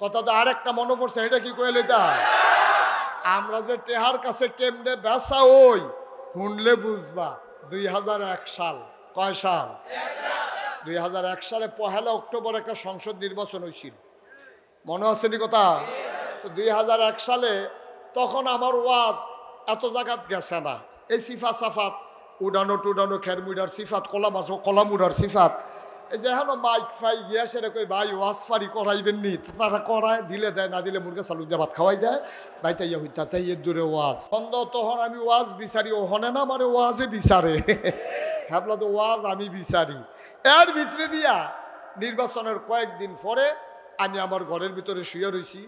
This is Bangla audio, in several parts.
কথা তো আরেকটা মনে পড়ছে, এটা কি কয়ে লইতা আমরা যে টেহার কাছে কেমনে বেসা ওই, শুনলে বুঝবা, দুই হাজার এক সাল। কয় সাল? দুই হাজার এক সালে পহেলা অক্টোবর একটা সংসদ নির্বাচন হয়েছিল মনে আছে নি কথা? তো দুই হাজার এক সালে তখন আমার ওয়াজ এত জায়গাত গেছে না। এই সিফা সাফাত, উডানো টুডানো খের মুডার সিফাত কলা মাছ কলা মুডার সিফাত। এই যে এখন মাইক ফাই গিয়া সেটা কই, ভাই, ওয়াজ ফারি করাইবেন নি। তারা করায়, দিলে দেয়, না দিলে মুরগা চালু ভাত খাওয়াই দেয়। ভাই তাই হইতা তাই এর দূরে ওয়াজ। ছন্দ তখন আমি ওয়াজ বিচারি ওহনে না মানে ওয়াজে বিচারে। হ্যাবলা তো ওয়াজ আমি বিচারি। এর ভিতরে দিয়া নির্বাচনের কয়েকদিন পরে আমি আমার ঘরের ভিতরে শুয়ে রইছি।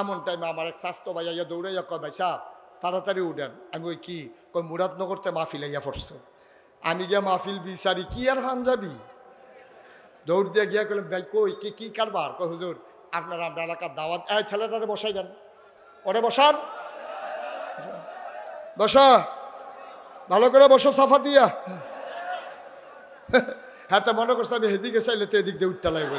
এমন টাইমে আমার এক স্বাস্থ্য ভাইয়া দৌড়াইয়া কয়, ভাই, সাহ, তাড়াতাড়ি উঠেন। আমি ওই কি? কই, মুরাদনগরতে মাহফিল আইয়া পড়ছে। আমি গিয়া মাহফিল বিচারি, কি আর ফান যাবি? দৌড় দিয়ে গিয়া করলাম ভাই কই কি কি কারবার? কই হুজুর আপনার আমরা এলাকার দাওয়াত এই ছেলেটারে বসাই দেন। ওরে বসান। বসা। ভালো করে বসো সাফা দিয়া। হ্যাঁ তা মনে করছে আমি হেদিকে চাইলে তো এদিক দিয়ে উঠতে লাগবে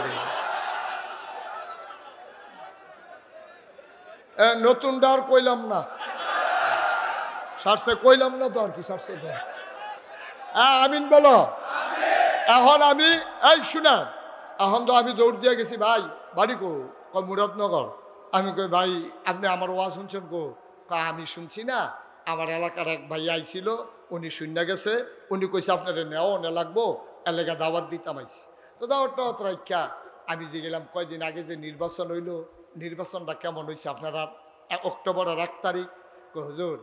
এ, নতুন ডার কইলাম না। সারছে কইলাম না তো আর কি সারছে তো? হ্যাঁ আমিন বলো। এখন আমি, এই শুনা এখন তো আমি দৌড় দিয়ে গেছি, ভাই, বাড়ি কো কয় আমি কই, ভাই, আপনি আমার ওয়াজ শুনছেন কো? আমি শুনছি না। আমার এলাকার এক ভাই আইছিল, উনি শূন্য গেছে, উনি কইছে, আপনার নেও নে লাগবো এলাকা দাওয়াত দিতাম আইছি। তো দাওয়াতটা অত রাখা আমি যে গেলাম কয়দিন আগে যে নির্বাচন হইল, নির্বাচনটা কেমন হয়েছে আপনারা অক্টোবরের এক তারিখ? হুজুর,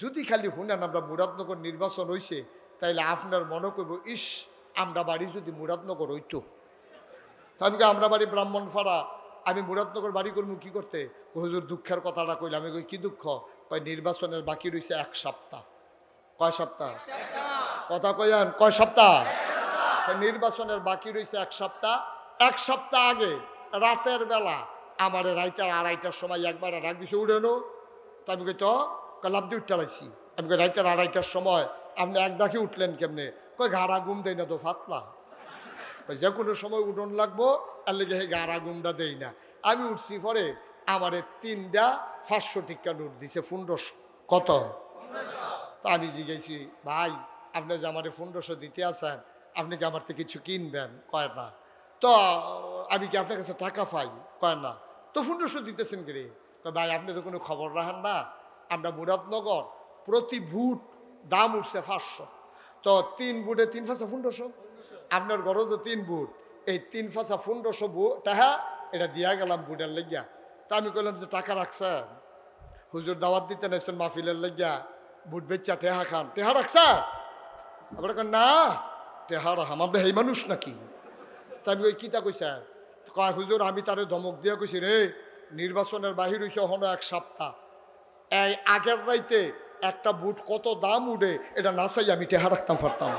যদি খালি শুনেন আমরা মুরাদনগর নির্বাচন হয়েছে তাইলে আপনার মনে করব ইস আমরা বাড়ি যদি মুরাদনগর হইতো তো আমি কই, আমরা বাড়ি ব্রাহ্মণ ব্রাহ্মণপাড়া আমি মুরাদনগর বাড়ি করব কি করতে? হুজুর দুঃখের কথাটা কইলাম। আমি কই কি দুঃখ? কয় নির্বাচনের বাকি রয়েছে এক সপ্তাহ। কয় সপ্তাহ? কথা কইয়ান কয় সপ্তাহ? নির্বাচনের বাকি রয়েছে এক সপ্তাহ। এক সপ্তাহ আগে রাতের বেলা আমার রাইতার আড়াইটার সময় একবার ডাক দিছে উড়েনো। তো আমি কই তো? লাভ দিয়ে উঠতে আমি কই রাইতের আড়াইটার সময় আপনি এক ডাকে উঠলেন কেমনে? কই ঘাড়া গুম দেয় না তো ফাতলা। যে কোনো সময় উঠন লাগবো আর লেগে হে গাড়া গুমটা দেই না। আমি উঠছি পরে, আমারে তিনটা পাঁচশো টিকা নোট দিছে, পনেরোশো। কত? তা আমি জিজ্ঞেছি ভাই, আপনি যে আমারে পনেরোশো দিতে আছেন, আপনি কি আমার থেকে কিছু কিনবেন? কয়, না। তো আমি কি আপনার কাছে টাকা পাই? কয়, না। তো পনেরোশো দিতেছেন কি রে? ভাই, আপনি তো কোনো খবর রাখেন না। আমরা মুরাদনগর প্রতি বুট দাম উঠছে পাঁচশো। তো তিন বুটে তিন ফাঁসা পনেরোশো। আপনার ঘরও তো তিন বুট। এই তিন ফাঁসা পনেরোশো বুট এটা দিয়া গেলাম বুটের লেগিয়া। তা আমি কইলাম যে, টাকা রাখছেন? হুজুর দাওয়াত দিতে নেছেন মাহফিলের লেগিয়া। বুট বেচা, টেহা খান। টেহা রাখছেন? আপনার কন না, টেহা রাখাম আমরা এই মানুষ নাকি? তা আমি ওই কিতা কইছে কয়, হুজুর, আমি তারে ধমক দিয়া কইছি, রে, নির্বাচনের বাহির হইছে হনো এক সপ্তাহ। এই আগের রাইতে একটা বুট কত দাম উঠে এটা না চাই আমি টেহা রাখতাম পারতাম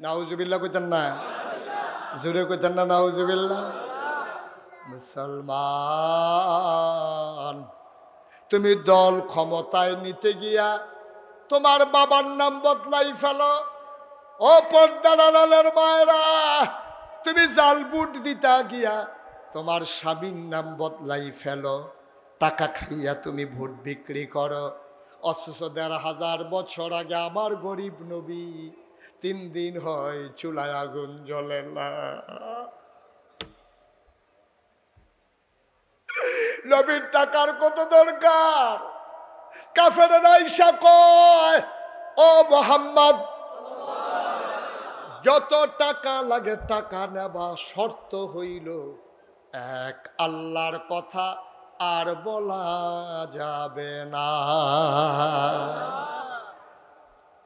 নাউজুবিল্লা কইতেন না, জোরে কইতেন না নাউজুবিল্লা মুসলমান, তুমি দল ক্ষমতায় নিতে গিয়া তোমার বাবার নাম বদলাই ফেলো। ও পর্দালালের মায়েরা, তুমি জাল বুট দিতা গিয়া তোমার স্বামীর নাম বদলাই ফেলো, টাকা খাইয়া তুমি ভোট বিক্রি করো। অথচ দেড় হাজার বছর আগে আমার গরিব নবী তিন দিন হয় চুলায় আগুন জ্বলে না। নবীর টাকার কত দরকার? কাফের আইসা কয়, ও মোহাম্মদ, যত টাকা লাগে টাকা নেবা, শর্ত হইল এক আল্লাহর কথা আর বলা যাবে না।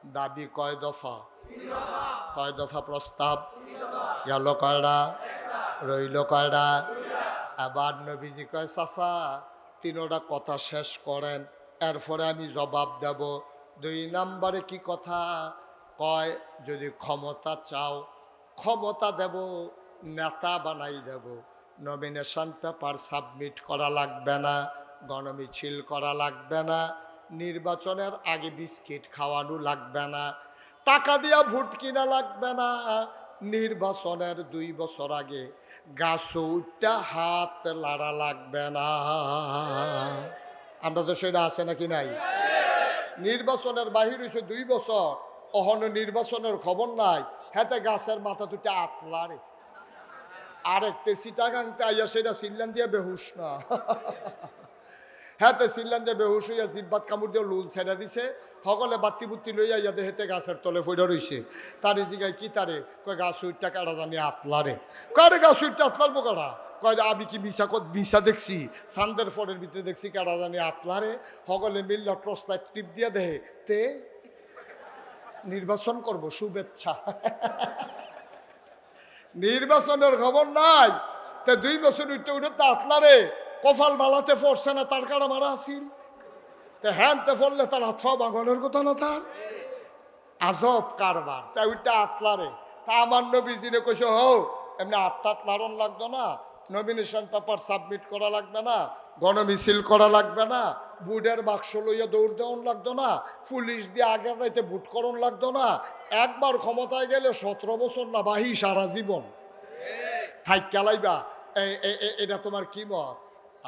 দাবি কয় দফা? কয় দফা প্রস্তাব? গেল কয়টা? রইল কয়টা? আবার নবীজি কয়, চাচা, তিনোটা কথা শেষ করেন, এরপরে আমি জবাব দেব। দুই নাম্বারে কি কথা? কয়, যদি ক্ষমতা চাও, ক্ষমতা দেব, নেতা বানাই দেব। নমিনেশন পেপার সাবমিট করা লাগবে না, গণমিছিল করা লাগবে না, নির্বাচনের আগে বিস্কিট খাওয়ানো লাগবে না, টাকা দিয়া ভোট কিনা লাগবে না। নির্বাচনের দুই বছর আগে গাছটা হাত লাড়া লাগবে না। আমরা তো সেটা আছে নাকি নাই? নির্বাচনের বাহির হয়েছে দুই বছর, অহন নির্বাচনের খবর নাই, হেতে গাছের মাথা দুটা আতলারে। আরেকতে সিটাগাংতে আইয়া সেটা সিল্লান দিয়ে বেহুশ না। হ্যাঁ সিল্লান যে বেহুশ হইয়া জিব্বাত কামড় দিয়ে লুল ছেড়ে দিছে। সকলে বাতি বুত্তি লইয়া ইয়া হেতে গাছের তলে ফইরা রইছে। তারে জিগায়, কি তারে? কয়, গাছ উইটটা কাটা জানি আতলারে কয় গাছ উইটটা আতলার বোকারা কয়, আমি কি মিশা কত মিশা দেখছি? সান্দের ফোনের ভিতরে দেখছি কাটা জানি আতলারে সকলে মিল্লা টর্চ টিপ দিয়া দেহে তে নির্বাচন করব, শুভেচ্ছা। নির্বাচনের খবর নাই। তা দুই বছর উঠতে উঠে তো আতলারে কপাল বালাতে পড়ছে না, তার কারণে মারা আসিল তে হ্যানতে পড়লে তার আতফা বাগানের কথা না তার? আজব কারবার। তা উঠতে আতলারে। তা আমার নবী নবীজিরে কইস হো এমনি আটটা লারণ লাগতো না, নমিনেশন পেপার সাবমিট করা লাগবে না গণমিছিল করা লাগবে না, বুটের বাক্স লইয়া দৌড় দেওয়ান লাগতো না, পুলিশ দিয়ে আগের রাইতে বুট করণ লাগতো না, একবার ক্ষমতায় গেলে সতেরো বছর না বাহি সারা জীবন। থাইক কেলাইবা এটা তোমার কি মত?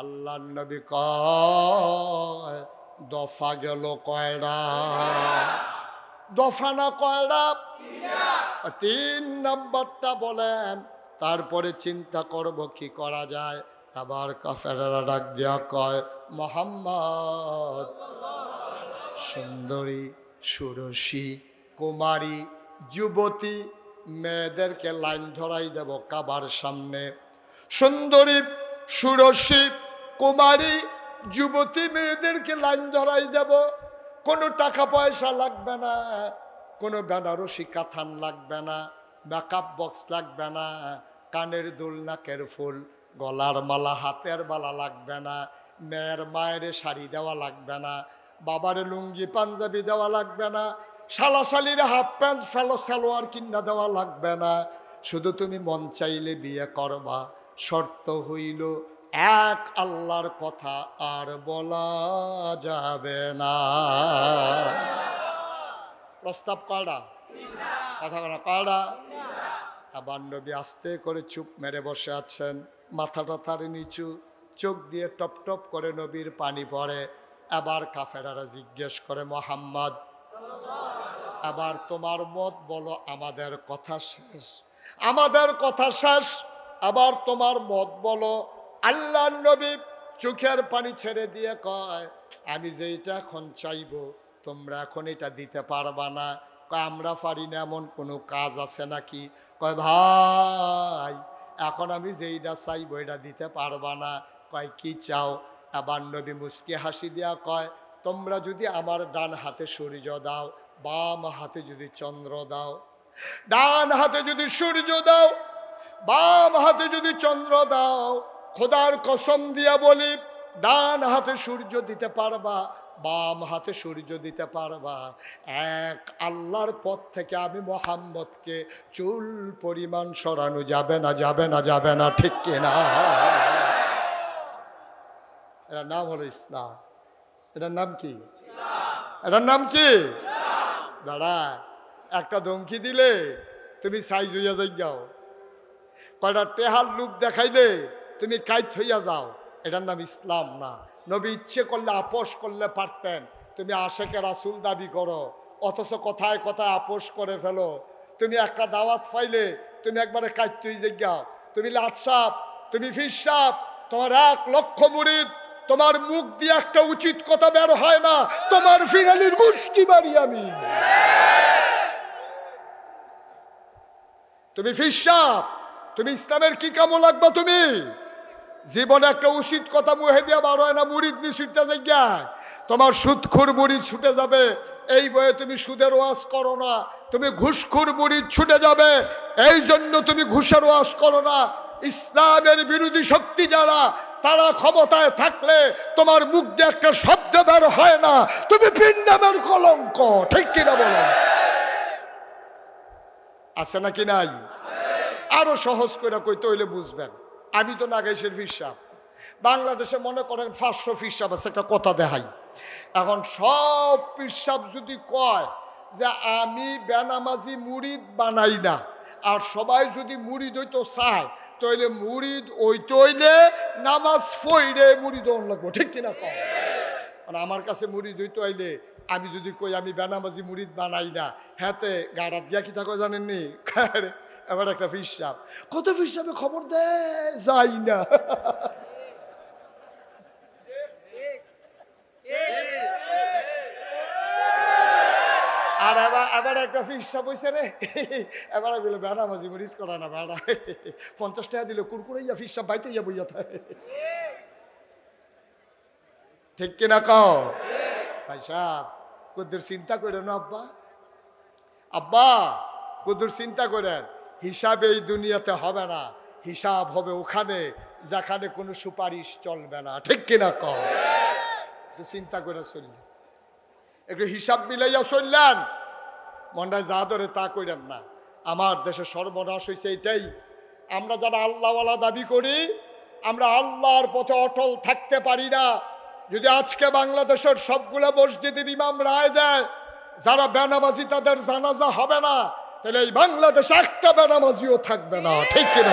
আল্লাহ নবী কয়, দফা গেল কয়রা দফা না কয়রা তিন নাম্বারটা বলেন, তারপরে চিন্তা করব কি করা যায়। আবার কাফেরা ডাক দিয়া কয়, মোহাম্মদ। সুন্দরী, সুরসী, কুমারী, যুবতী, মেয়েদেরকে লাইন ধরাই দেব কাবার সামনে। সুন্দরী, সুরসী, কুমারী, যুবতী মেয়েদেরকে লাইন ধরাই দেব। কোনো টাকা পয়সা লাগবে না, কোনো বেনারসি কাথান লাগবে না মেকআপ বক্স লাগবে না, কানের দুল নাকের ফুল গলার মালা, হাতের মালা লাগবে না, মেয়ের মায়ের শাড়ি দেওয়া লাগবে না, বাবার লুঙ্গি, পাঞ্জাবি দেওয়া লাগবে না শালাশালির হাফ প্যান্ট ফেলো সালোয়ার কিনা দেওয়া লাগবে না। শুধু তুমি মন চাইলে বিয়ে করবা, শর্ত হইল এক, আল্লাহর কথা আর বলা যাবে না। প্রস্তাব কয়টা কথা বলা কয়টা আবার নবী আস্তে করে চুপ মেরে বসে আছেন। মাথাটা তার নিচু, চোখ দিয়ে টপ টপ করে নবীর পানি পড়ে। আবার কাফেরারা জিজ্ঞেস করে, মোহাম্মদ আবার তোমার মত বলো, আমাদের কথা শেষ। আমাদের কথা শেষ আবার তোমার মত বলো। আল্লাহ নবী চোখের পানি ছেড়ে দিয়ে কয়, আমি যেইটা এখন চাইব, তোমরা এখন এটা দিতে পারবা না। আমরা পারি না, এমন কোনো কাজ আছে নাকি? কয়, ভাই এখন আমি যেইটা চাইব, এটা দিতে পারবা না। কয়, কি চাও? আবার নবী মুস্কি হাসি দিয়া কয়, তোমরা যদি আমার ডান হাতে সূর্য দাও, বাম হাতে যদি চন্দ্র দাও, ডান হাতে যদি সূর্য দাও, বাম হাতে যদি চন্দ্র দাও, খোদার কসম দিয়া বলি, ডান হাতে সূর্য দিতে পারবা বাম হাতে সূর্য দিতে পারবা। এক আল্লাহর পথ থেকে আমি মোহাম্মদকে চুল পরিমাণ সরানো যাবে না যাবে না যাবে না ঠিক কিনা এটার নাম হলো ইসলাম। এটার নাম কি? এটার নাম কি? দাঁড়া একটা ধমকি দিলে তুমি সাইজ হইয়া যাই যাও কয়টা টেহার লুক দেখাইলে তুমি কাইট হইয়া যাও। এটার নাম ইসলাম না। নবী ইচ্ছে করলে আপোষ করলে পারতেন। তুমি আশেকে রাসুল দাবি করো, অথচ কথায় কথায় আপোষ করে ফেলো। তুমি একটা দাওয়াত ফাইলে, তুমি একবারে হয়ে যাই তুমি লাট সাপ তুমি ফিরসাপ, তোমার এক লক্ষ মুরিদ, তোমার মুখ দিয়ে একটা উচিত কথা বের হয় না, তোমার ফিরালির মুষ্টি মারি আমি। তুমি ফিরসাপ, তুমি ইসলামের কি কামো লাগবা তুমি? জীবনে একটা উচিত কথা মুহে দিয়া বার হয় না মুড়িদ নি ছুটতে তোমার সুদখুর মুড়ি ছুটে যাবে, এই বয়ে তুমি সুদের ওয়াজ করো না, তুমি ঘুষখুর মুড়ি ছুটে যাবে, এই জন্য তুমি ঘুষের ওয়াজ করো না। ইসলামের বিরোধী শক্তি যারা, তারা ক্ষমতায় থাকলে তোমার মুখ দিয়ে একটা শব্দ বের হয় না, তুমি পিন্ডামের কলঙ্ক, ঠিক কিনা বলো? আছে নাকি নাই? আরও সহজ করে কইতে হইলে বুঝবেন। আমি তো নাগেশের ফিসাব বাংলাদেশে মনে করেন পাঁচশো ফিসাব আছে, একটা কথা দেখাই। এখন সব পিসাব যদি কয় যে আমি বেনামাজি মুড়িদ বানাই না, আর সবাই যদি মুরিদ হইতো চায়, তাইলে মুড়িদ ওইতে হইলে নামাজ ফইরে হন লাগবো, ঠিক কিনা কম মানে আমার কাছে মুরিদ হইতে হইলে আমি যদি কই আমি বেনামাজি মুড়িদ বানাই না, হাতে গাড়াত গিয়া কি থাকো জানেননি? এবার একটা ফিসাব কত ফিসাবে খবর দেয়? যাই না। আর এবার এবার একটা ফিসাব হয়েছে রে। এবার বলে বেড়া, মাঝি মুরিদ করা না, বেড়া। পঞ্চাশ টাকা দিলে কুরকুরাইয়া ফিসাব বাইতে ইয়া বইয়া থাকে ঠিক কিনা কও? ভাই সাহ কুদ্দুর চিন্তা করে না, আব্বা। আব্বা, কুদ্দুর চিন্তা করেন হিসাব এই দুনিয়াতে হবে না। হিসাব হবে ওখানে, যেখানে কোনো সুপারিশ চলবে না। ঠিক কিনা একটু চিন্তা করে চললেন। একটু হিসাব মিলাইয়া চললেন। মন্ডায় যা ধরে তা করেন না। আমার দেশে সর্বনাশ হয়েছে এটাই আমরা যারা আল্লাহওয়ালা দাবি করি, আমরা আল্লাহর পথে অটল থাকতে পারি না। যদি আজকে বাংলাদেশের সবগুলো মসজিদের ইমাম রায় দেয়, যারা বেনামাজি তাদের জানাজা হবে না। তাহলে এই বাংলাদেশে একটা বেনামাজিও থাকবে না। ঠিক কিনা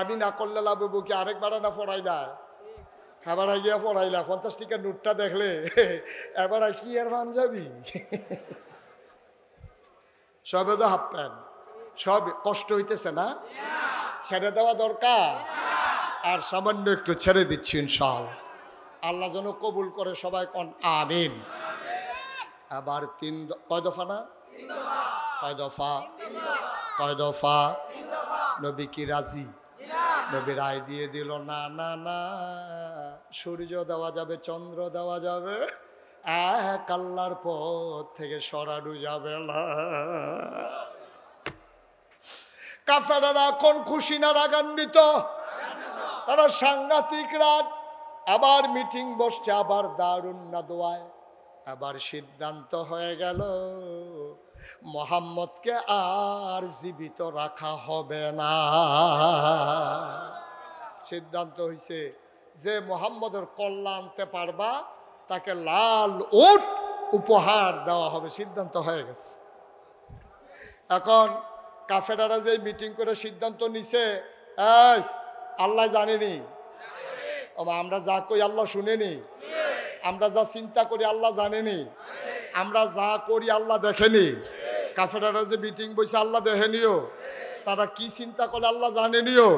আমি না করলে লাভ কি? আরেকবার না ফরাই না? খাবার গিয়া পড়াইলা পঞ্চাশ টিকা নোটটা দেখলে এবার কি আর পাঞ্জাবি? সবে তো হাফ প্যান্ট। সব কষ্ট হইতেছে না? ছেড়ে দেওয়া দরকার? আর সামান্য একটু ছেড়ে দিচ্ছি ইনশাল আল্লাহ যেন কবুল করে সবাই কন। আমিন। আবার তিন কয় দফা না? কয় দফা। কয় দফা। নবী কি রাজি? নবী রায় দিয়ে দিল, না না না, সূর্য দেওয়া যাবে, চন্দ্র দেওয়া যাবে, এক আল্লাহর পথ থেকে সরানো যাবে না। কাফেরারা এখন খুশি না, রাগান্বিত। তারা সাংঘাতিক রাগ। আবার মিটিং বসছে, আবার দারুণ না দোয়ায়। আবার সিদ্ধান্ত হয়ে গেল, মোহাম্মদকে আর জীবিত রাখা হবে না। সিদ্ধান্ত হয়েছে যে মোহাম্মদের কল্যাণ আনতে পারবা, তাকে লাল ওট উপহার দেওয়া হবে। সিদ্ধান্ত হয়ে গেছে। এখন কাফেরারা যে মিটিং করে সিদ্ধান্ত নিছে, এই, আল্লাহ জানেনি? আমরা যা কই আল্লাহ শুনেনি? আমরা যা চিন্তা করি আল্লাহ জানেনি। আমরা যা করি আল্লাহ দেখেনি। কাফেরারা যে মিটিং বসে আল্লাহ দেখেনিও। তারা কি চিন্তা করে আল্লাহ জানেনিও।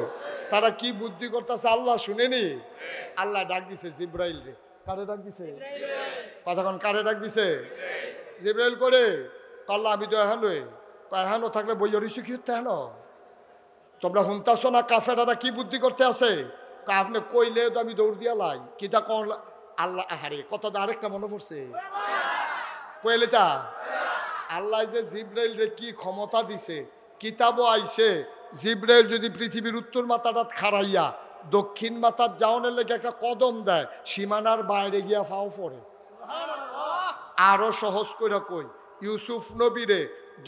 তারা কি বুদ্ধি করতেছে আল্লাহ শুনেনি। আল্লাহ ডাক দিছে, জিব্রাইল রে। কারে ডাক দিছে? কতক্ষণ কারে ডাক দিছে? জিব্রাইল করে আল্লাহ, আমি তো এহানো থাকলে বই অরিসু কি হতে হেন তোমরা শুনতাছো না কাফেরারা কি বুদ্ধি করতে আছে? আপনি কইলে তো আমি দৌড় দিয়া লাই। কিতা কন আল্লাহ আহারে কত আরেকটা মনে পড়ছে। কইলে তা আল্লাহ যে জিব্রাইল রে কি ক্ষমতা দিছে কিতাবও আইছে জিব্রাইল যদি পৃথিবীর উত্তর মাথাটা খাড়াইয়া দক্ষিণ মাথার যাওনের লেগে একটা কদম দেয় সীমানার বাইরে গিয়া ফাও পড়ে। আরও সহজ করে কই ইউসুফ নবীরে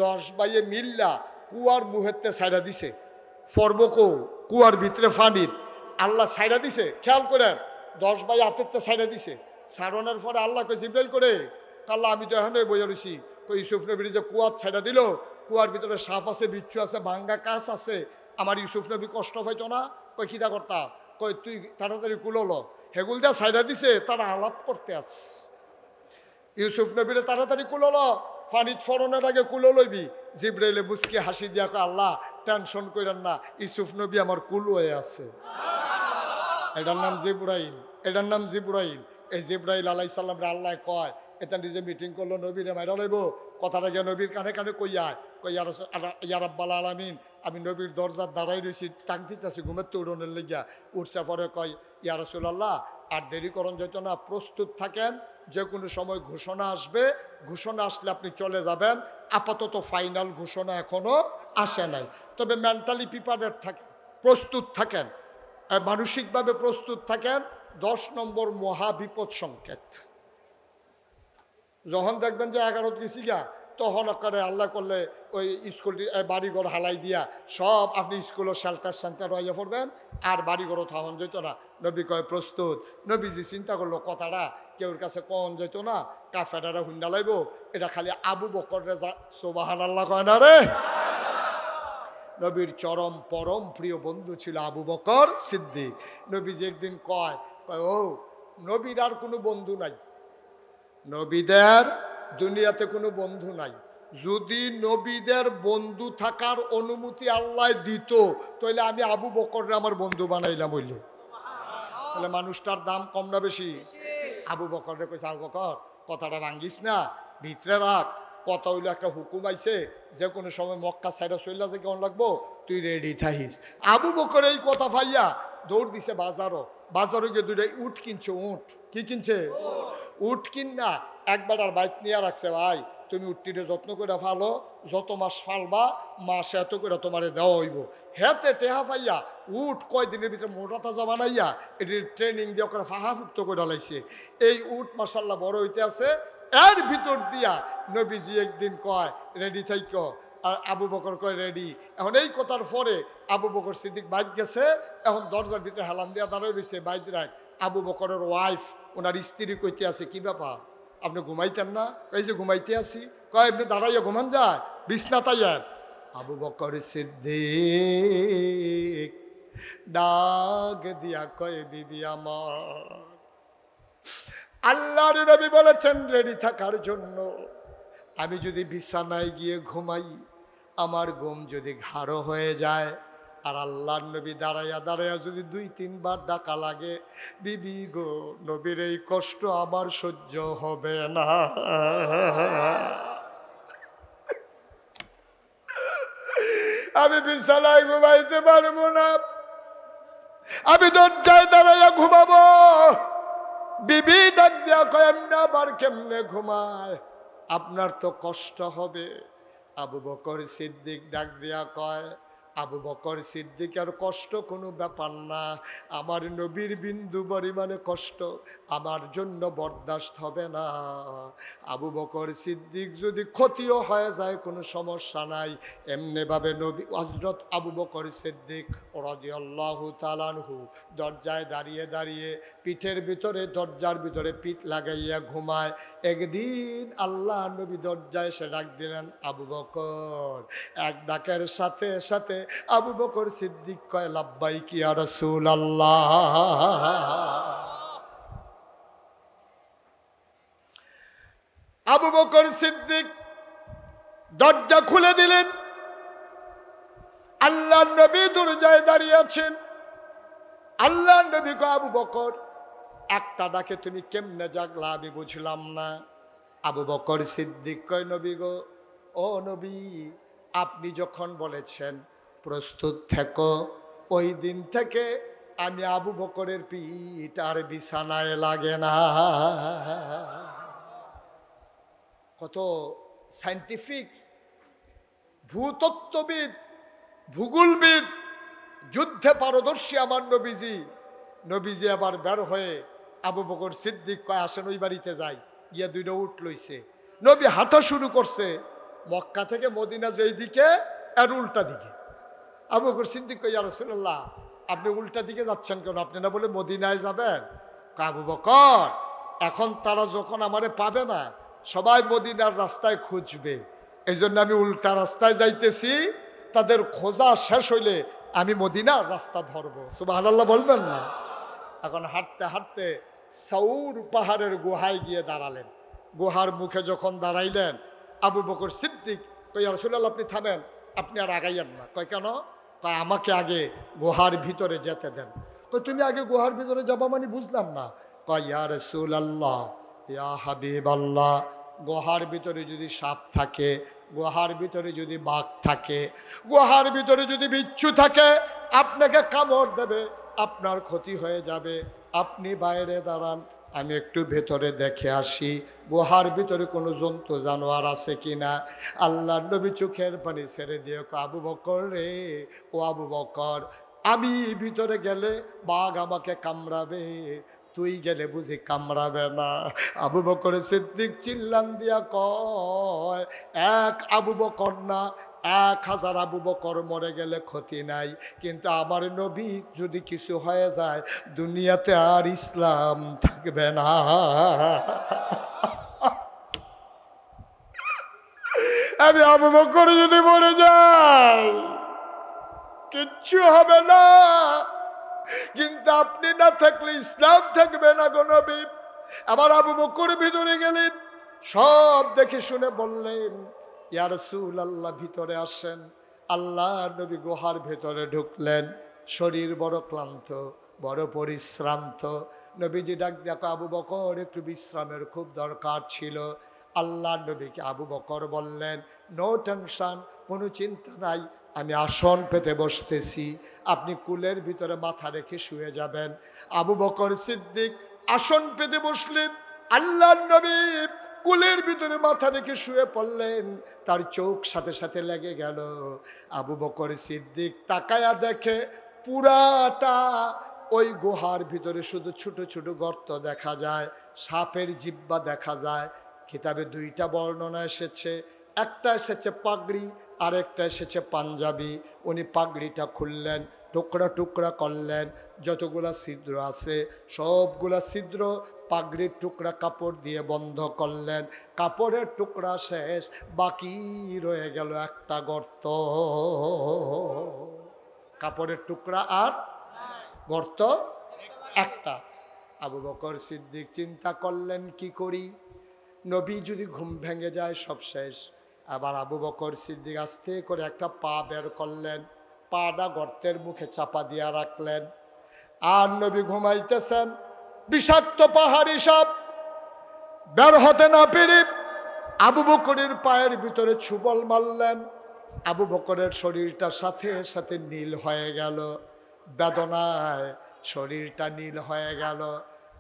দশ বাইয়ে মিল্লা কুয়ার মুহেতে সাইডা দিছে। ফর্বকো কুয়ার ভিতরে ফানিত। আল্লাহ সাইডা দিছে খেয়াল করেন দশ বাই হাতের সাইডা দিছে। সারনের পরে আল্লাহ কই জিব্রাইল করে? আল্লাহ, আমি তো এখানে বইয়া রয়েছি কই ইউসুফ নবীর যে কুয়ার ছাইডা দিল, কুয়ার ভিতরে সাপ আছে, বিচ্ছু আছে, ভাঙ্গা কাছ আছে। আমার ইউসুফ নবী কষ্ট পাইতো না। কই খিদা করতাম কই তুই তাড়াতাড়ি কুলোলো হেগুল দিয়া সাইডা দিছে, তারা আলাপ করতে আস। ইউসুফ নবীরে তাড়াতাড়ি কুলল ফানিত ফরনের আগে কুলো লইবি। জিব্রাইলে মুসকি হাসি দিয়া কয়, আল্লাহ, টেনশন কইরেন না, ইউসুফ নবী আমার কুল হয়ে আছে। এটার নাম জিব্রাইল, এটার নাম জিব্রাইল। এই জিব্রাইল আলাই সাল্লামরে আল্লাহ কয়, এটা নিজে মিটিং করল নবীরে মাইরা লইব। কথাটা গিয়ে নবীর কানে কানে কইয়া কইয়া ইয়ারাব্বাল আলামিন। আমি নবীর দরজার দাঁড়াই রয়েছি টাক দিতেছি ঘুমের তো উড়নের লেগিয়া। উঠছে পরে কয়, ইয়া রসুল্লাহ আর দেরি করণ যেত না, প্রস্তুত থাকেন। যে কোনো সময় ঘোষণা আসবে। ঘোষণা আসলে আপনি চলে যাবেন। আপাতত ফাইনাল ঘোষণা এখনও আসে নাই। তবে মেন্টালি প্রিপারেড থাকেন, প্রস্তুত থাকেন। মানসিকভাবে প্রস্তুত থাকেন দশ নম্বর মহাবিপদ সংকেত। যখন দেখবেন যে এগারোত গেছি তখন করে আল্লাহ করলে ওই স্কুলটি বাড়িঘর হালাই দিয়া সব আপনি স্কুলের শেল্টার সেন্টার হইয়া পড়বেন, আর বাড়ি ঘরও থামান যেত না। নবী কয়, প্রস্তুত। নবীজি চিন্তা করল, কথাটা কেউর কাছে কন যেত না, কাফেরারা হুন্ডা লাইব, এটা খালি আবু বকর রেজা সোবাহান আল্লাহ কয় না রে? নবীর চরম পরম প্রিয় বন্ধু ছিল আবু বকর সিদ্দিক। নবীজি একদিন কয় ও নবীর আর কোনো বন্ধু নাই। নবীদের দুনিয়াতে কোনো বন্ধু নাই। যদি নবীদের বন্ধু থাকার অনুমতি আল্লাহ দিত তাহলে আমি আবু বকর আমার বন্ধু বানাইলাম হইলে তাহলে মানুষটার দাম কম না বেশি? আবু বকর রে কইছে আবু বকর কথাটা ভাঙ্গিস না ভিতরে রাখ। কথা হইল, একটা হুকুম আইছে, যে কোনো সময় মক্কা সাইডা চইলা যে কেমন লাগবো? তুই রেডি থাকিস। আবু বকর এই কথা পাইয়া দৌড় দিছে বাজারও। বাজারে গিয়ে দুটাই উঠ কিনছে উঠ কি কিনছে? উঠ কিন না একবার আর বাইক নিয়ে রাখছে, ভাই, তুমি উটটিরে যত্ন করে ফালো, যত মাস ফালবা, মাস এত করে তোমারে দেওয়া হইব। হেতে টেহা পাইয়া উঠ কয়দিনের ভিতরে মোটা তাজা বানাইয়া এটি ট্রেনিং দিয়ে করে ফাহা ফুক্ত করে লাইছে। এই উট মাসাল্লাহ বড় হইতে আছে এর ভিতর দিয়া নবীজি একদিন কয়, রেডি থাইক। আর আবু বকর কয়, রেডি। এখন এই কথার পরে আবু বকর সিদ্দিক বাইক গেছে, এখন দরজার ভিতরে হেলান দিয়া দাঁড়ায় রয়েছে বাইক রাখ আবু বকরের ওয়াইফ ওনার স্ত্রী কইতে আছে, কি ব্যাপার? আপনি ঘুমাইতেন না? এই যে ঘুমাইতে আসি কয় আপনি দাঁড়াইয়া ঘুমান যায়? বিছনা তাইয়ার। আবু বকর সিদ্দিক ডাক দিয়া কয়, বিবি আমার। আল্লাহর নবী বলেছেন রেডি থাকার জন্য। আমি যদি বিছানায় গিয়ে ঘুমাই, আমার ঘুম যদি ঘাড়ো হয়ে যায়, আর আল্লাহর নবী দাঁড়াইয়া দাঁড়াইয়া যদি দুই, তিনবার ডাকা লাগে, বিবি গো, নবীর এই কষ্ট আমার সহ্য হবে না। আমি বিছানায় ঘুমাইতে পারব না। আমি দরজায় দাঁড়াইয়া ঘুমাবো। বিবি ডাক ঘুমায়? আপনার তো কষ্ট হবে। আবু বকর সিদ্দিক ডাক দিয়া কয় আবু বকর সিদ্দিকের কষ্ট কোনো ব্যাপার না। আমার নবীর বিন্দু পরিমাণে কষ্ট, আমার জন্য বরদাস্ত হবে না। আবু বকর সিদ্দিক যদি ক্ষতিও হয়ে যায়, কোনো সমস্যা নাই। এমনিভাবে নবী হজরত আবু বকর সিদ্দিক রাজিয়াল্লাহ তালানহু দরজায় দাঁড়িয়ে দাঁড়িয়ে পিঠের ভিতরে, দরজার ভিতরে পিঠ লাগাইয়া ঘুমায়। একদিন আল্লাহ নবী দরজায় সে ডাক দিলেন, আবু বকর, এক ডাকের সাথে সাথে আবু বকর সিদ্দিক কয়, লাব্বাই কি আর আল্লাহ আবু বকর সিদ্দিক দরজা খুলে দিলেন। আল্লাহ নবী দরজায় দাঁড়িয়ে আছেন। আল্লাহ নবী আবু বকর, একটা ডাকে তুমি কেমনে জাগলা আমি বুঝলাম না। আবু বকর সিদ্দিক কয়, নবী গো, ও নবী, আপনি যখন বলেছেন প্রস্তুত থেকো। ওই দিন থেকে আমি আবু বকরের পিঠ আর বিছানায় লাগে না। কত সাইন্টিফিক ভূতত্ত্ববিদ, ভূগোলবিদ, যুদ্ধে পারদর্শী আমার নবীজি। নবীজি আবার বের হয়ে আবু বকর সিদ্দিক কয়, আসেন ওই বাড়িতে যাই। গিয়া দুইটা উঠ লইছে। নবী হাঁটা শুরু করছে। মক্কা থেকে মদিনা যেই দিকে আর উল্টা দিকে। আবু বকর সিদ্দিক কই রসুল্লাহ আপনি উল্টা দিকে যাচ্ছেন কেন? আপনি না বলে মদিনায় যাবেন? আবু বকর, এখন তারা যখন আমারে পাবে না, সবাই মদিনার রাস্তায় খুঁজবে। এই জন্য আমি উল্টা রাস্তায় যাইতেছি, তাদের খোঁজা শেষ হইলে আমি মদিনার রাস্তা ধরবো। সুবাহ বলবেন না। এখন হাঁটতে হাঁটতে সৌর পাহাড়ের গুহায় গিয়ে দাঁড়ালেন। গুহার মুখে যখন দাঁড়াইলেন, আবু বকর সিদ্দিক কই রসুল্লাহ আপনি থামেন। আপনি আর আগাইয়েন না। কয়, কেন? কয় আমাকে আগে গুহার ভিতরে যেতে দেন। তো তুমি আগে গুহার ভিতরে যাবা মানে বুঝলাম না। কয়, ইয়া রসুল আল্লাহ ইয়া হাবিব আল্লাহ গুহার ভিতরে যদি সাপ থাকে, গুহার ভিতরে যদি বাঘ থাকে, গুহার ভিতরে যদি বিচ্ছু থাকে, আপনাকে কামড় দেবে, আপনার ক্ষতি হয়ে যাবে, আপনি বাইরে দাঁড়ান। আমি একটু ভেতরে দেখে আসি, গুহার ভিতরে কোনো জন্তু জানোয়ার আছে কিনা? আল্লাহ নবী চোখের পানি ছেড়ে দিয়ে আবু বকর রে, ও আবু বকর, আমি ভিতরে গেলে বাঘ আমাকে কামড়াবে, তুই গেলে বুঝি কামড়াবে না। আবু বকর সিদ্দিক চিল্লান দিয়া কয়, এক আবু বকর না এক হাজার আবু বকর মরে গেলে ক্ষতি নাই। কিন্তু আমার নবী যদি কিছু হয়ে যায়, দুনিয়াতে আর ইসলাম থাকবে না। আমি আবু বকর যদি মরে যাই, কিচ্ছু হবে না। কিন্তু আপনি না থাকলে ইসলাম থাকবে না গো নবী। আবার আবু বকর ভিতরে গেলেন, সব দেখে শুনে বললেন ইয়া রাসূল আল্লাহ ভিতরে আসেন। আল্লাহ নবী গুহার ভেতরে ঢুকলেন। শরীর বড় ক্লান্ত, বড় পরিশ্রান্ত। নবীজি ডাক, দেখো, আবু বকর একটু বিশ্রামের খুব দরকার ছিল। আল্লাহ নবীকে আবু বকর বললেন, নো টেনশন, কোনো চিন্তা নাই, আমি আসন পেতে বসতেছি। আপনি কুলের ভিতরে মাথা রেখে শুয়ে যাবেন। আবু বকর সিদ্দিক, আসন পেতে বসলেন? আল্লাহ নবী কুলের ভিতরে মাথা রেখে শুয়ে পড়লেন। তার চোখ সাথে সাথে লেগে গেল। আবু বকর সিদ্দিক তাকায়া দেখে পুরাটা ওই গুহার ভিতরে শুধু ছোট ছোট গর্ত দেখা যায়, সাপের জিব্বা দেখা যায়। কিতাবে দুইটা বর্ণনা এসেছে। একটা এসেছে পাগড়ি, আরেকটা এসেছে পাঞ্জাবি। উনি পাগড়িটা খুললেন। টুকরা টুকরা করলেন, যতগুলা ছিদ্র আছে, সবগুলা ছিদ্র পাগড়ির টুকরা কাপড় দিয়ে বন্ধ করলেন। কাপড়ের টুকরা শেষ, বাকি রয়ে গেল একটা গর্ত। কাপড়ের টুকরা আর গর্ত একটা। আবু বকর সিদ্দিক চিন্তা করলেন, কি করি? নবী যদি ঘুম ভেঙে যায়, সব শেষ। আবার আবু বকর সিদ্দিক আস্তে করে একটা পা বের করলেন। পাটা গর্তের মুখে চাপা দিয়া রাখলেন। আর নবী ঘুমাইতেছেন, বিষাক্ত পাহাড়ি সব বের হতে না পেরে আবু বকরের পায়ের ভিতরে ছুবল মারলেন। আবু বকরের শরীরটা সাথে সাথে নীল হয়ে গেল। বেদনায় শরীরটা নীল হয়ে গেল।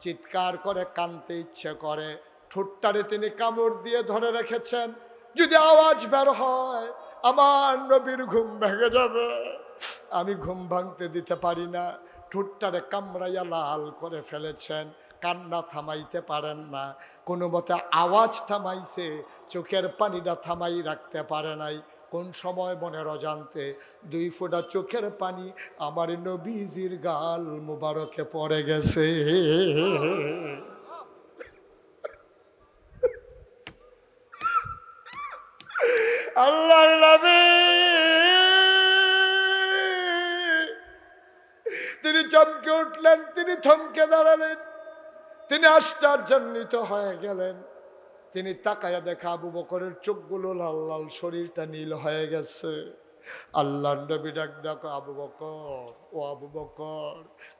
চিৎকার করে, কানতে ইচ্ছে করে। ঠোঁটটারে তিনি কামড় দিয়ে ধরে রেখেছেন। যদি আওয়াজ বের হয়, আমার নবীর ঘুম ভেঙে যাবে। আমি ঘুম ভাঙতে দিতে পারি না। ঠোঁটটারে কামড়াইয়া লাল করে ফেলেছেন। কান্না থামাইতে পারেন না। কোনো মতে আওয়াজ থামাইছে, চোখের পানিটা থামাই রাখতে পারে নাই। কোন সময় মনের অজান্তে দুই ফোঁটা চোখের পানি আমার নবীজির গাল মুবারকে পড়ে গেছে। আল্লাহর নবী! তিনি চমকে উঠলেন, তিনি থমকে দাঁড়ালেন, তিনি আশ্চর্যান্বিত হয়ে গেলেন। তিনি তাকায়া দেখা আবু বকরের চোখগুলো লাল লাল, শরীরটা নীল হয়ে গেছে। আল্লাহ নবী ডাক, দেখো আবু বকর, ও আবু বকর,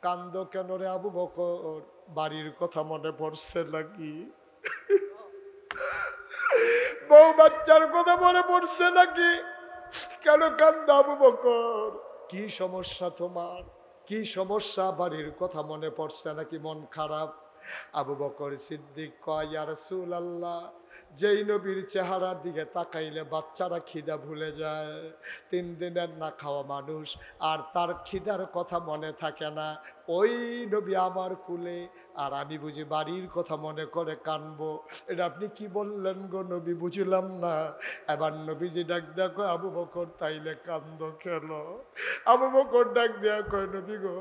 কান্দ কেন রে আবু বকর? বাড়ির কথা মনে পড়ছে নাকি? বউ বাচ্চার কথা মনে পড়ছে নাকি? কেন কান্দ আবু বকর? কি সমস্যা তোমার? কি সমস্যা? বাড়ির কথা মনে পড়ছে নাকি? মন খারাপ? আবু বকর সিদ্দিক কয় আর রাসূল আল্লাহ যেই নবীর চেহারার দিকে তাকাইলে বাচ্চারা খিদা ভুলে যায়। তিন দিনের না খাওয়া মানুষ, আর তার খিদার কথা মনে থাকে না। ওই নবী আমার কুলে, আর আমি বুঝি বাড়ির কথা মনে করে কানবো। এটা আপনি কি বললেন গো নবী, বুঝলাম না। এবার নবীজি ডাক দেখো আবু বকর তাইলে কান্দ খেল আবু বকর ডাক দেয়া কয়, নবী গো,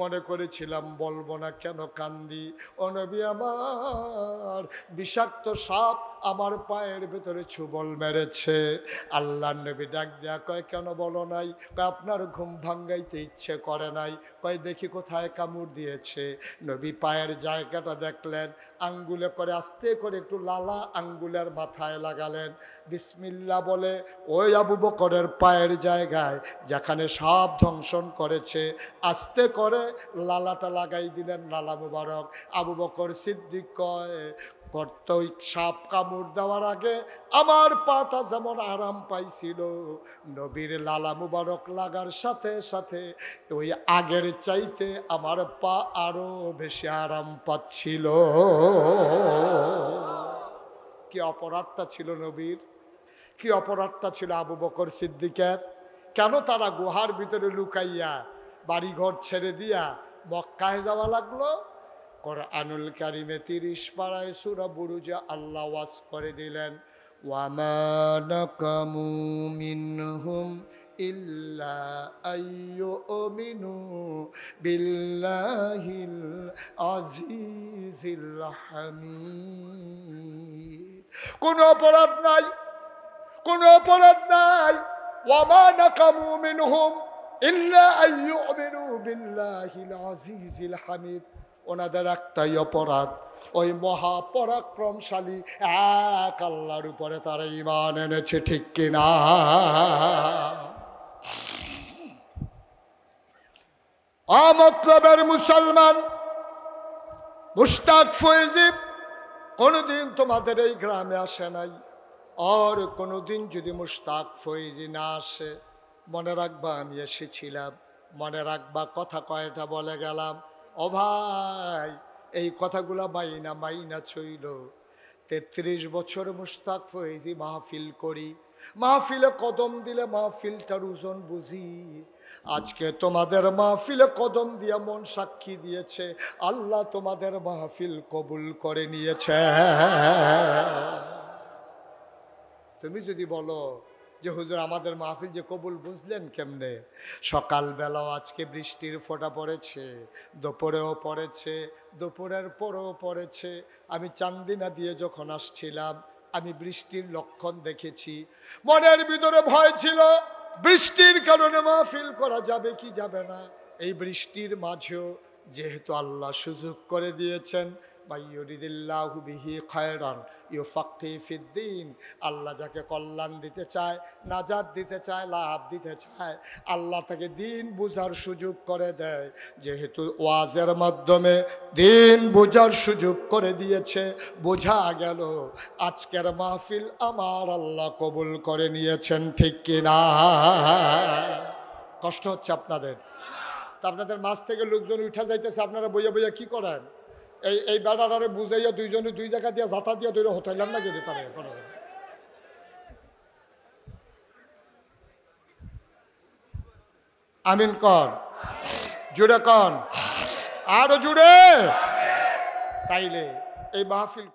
মনে করেছিলাম বলব না কেন কান্দি? ও নবী আমার, বিষাক্ত সাপ আমার পায়ের ভেতরে ছুবল মেরেছে। আল্লাহ নবী ডাক দেয়া কয়, কেন বলো নাই? কয়, আপনার ঘুম ভাঙ্গাইতে ইচ্ছে করে নাই। কয়, দেখি কোথায় কামড় দিয়েছে। নবী পায়ের জায়গাটা দেখলেন, আঙ্গুলে করে আস্তে করে একটু লালা আঙ্গুলের মাথায় লাগালেন। বিসমিল্লা বলে, ওই আবু বকরের পায়ের জায়গায় যেখানে সব ধ্বংসন করেছে। আস্তে করে লালাটা লাগাই দিলেন, লালা মুবারক। আবু বকর সিদ্দিক কয় ওই সাপ কামড় দেওয়ার আগে আমার পাটা যেমন আরাম পাইছিল। নবীর লালা মুবারক লাগার সাথে সাথে ওই আগের চাইতে আমার পা আরও বেশি আরাম পাচ্ছিল। কি অপরাধটা ছিল নবীর? কি অপরাধটা ছিল আবু বকর সিদ্দিকের? কেন তারা গুহার ভিতরে লুকাইয়া বাড়িঘর ছেড়ে দিয়া মক্কায় যাওয়া লাগল? কোরআনুল কারিমে তিরিশ পাড়ায় সুরা বুরুজে আল্লাহ ওয়াজ করে দিলেন ওয়ামা নাকামু মিনহুম ইল্লা আইয়ুমিনু বিল্লাহিল আজিজিল হামিদ। কোনো অপরাধ নাই, কোনো অপরাধ নাই। ওয়ামা নাকামু মিনহুম ইল্লা আইয়ুমিনু বিল্লাহিল আজিজিল হামিদ। ওনাদের একটাই অপরাধ। ওই মহাপরাক্রমশালী এক আল্লাহর উপরে তারা ইমান এনেছে, ঠিক কিনা আমতলবের মুসলমান মুস্তাক ফয়েজিব কোনোদিন তোমাদের এই গ্রামে আসে নাই। আর কোনোদিন যদি মুস্তাক ফয়েজি না আসে, মনে রাখবা আমি এসেছিলাম। মনে রাখবা কথা কয়টা বলে গেলাম। ও ভাই, এই কথাগুলা মাইনা মাইনা ছইল। তেত্রিশ বছর মুস্তাক ফয়েজি মাহফিল করি। মাহফিলে কদম দিলে মাহফিলটার ওজন বুঝি। আজকে তোমাদের মাহফিলে কদম দিয়ে মন সাক্ষী দিয়েছে। আল্লাহ তোমাদের মাহফিল কবুল করে নিয়েছে। তুমি যদি বলো যে হুজুর আমাদের মাহফিল যে কবুল বুঝলেন কেমনে? সকালবেলাও আজকে বৃষ্টির ফোঁটা পড়েছে, দুপুরেও পড়েছে, দুপুরের পরেও পড়েছে। আমি চান্দিনা দিয়ে যখন আসছিলাম, আমি বৃষ্টির লক্ষণ দেখেছি। মনের ভিতরে ভয় ছিল, বৃষ্টির কারণে মাহফিল করা যাবে কি যাবে না? এই বৃষ্টির মাঝেও যেহেতু আল্লাহ সুযোগ করে দিয়েছেন খায়রান ফিদ্দিন। আল্লাহ যাকে কল্যাণ দিতে চায় নাজাদ দিতে চায়, লাভ দিতে চায়, আল্লাহ তাকে দিন বুঝার সুযোগ করে দেয়। যেহেতু ওয়াজের মাধ্যমে দিন বোঝার সুযোগ করে দিয়েছে, বোঝা গেল, আজকের মাহফিল আমার আল্লাহ কবুল করে নিয়েছেন, ঠিক কিনা কষ্ট হচ্ছে আপনাদের। আপনাদের মাছ থেকে লোকজন উঠা যাইতেছে, আপনারা বইয়া বইয়া কি করেন? এই এই বেড়াটারে বুঝাইয়া দুইজনে দুই জায়গা দিয়ে যাতা দিয়ে ধরে হতাইলাম না যদি তারা আমিন কর জুড়ে কন। আরও জুড়ে। তাইলে, এই মাহফিল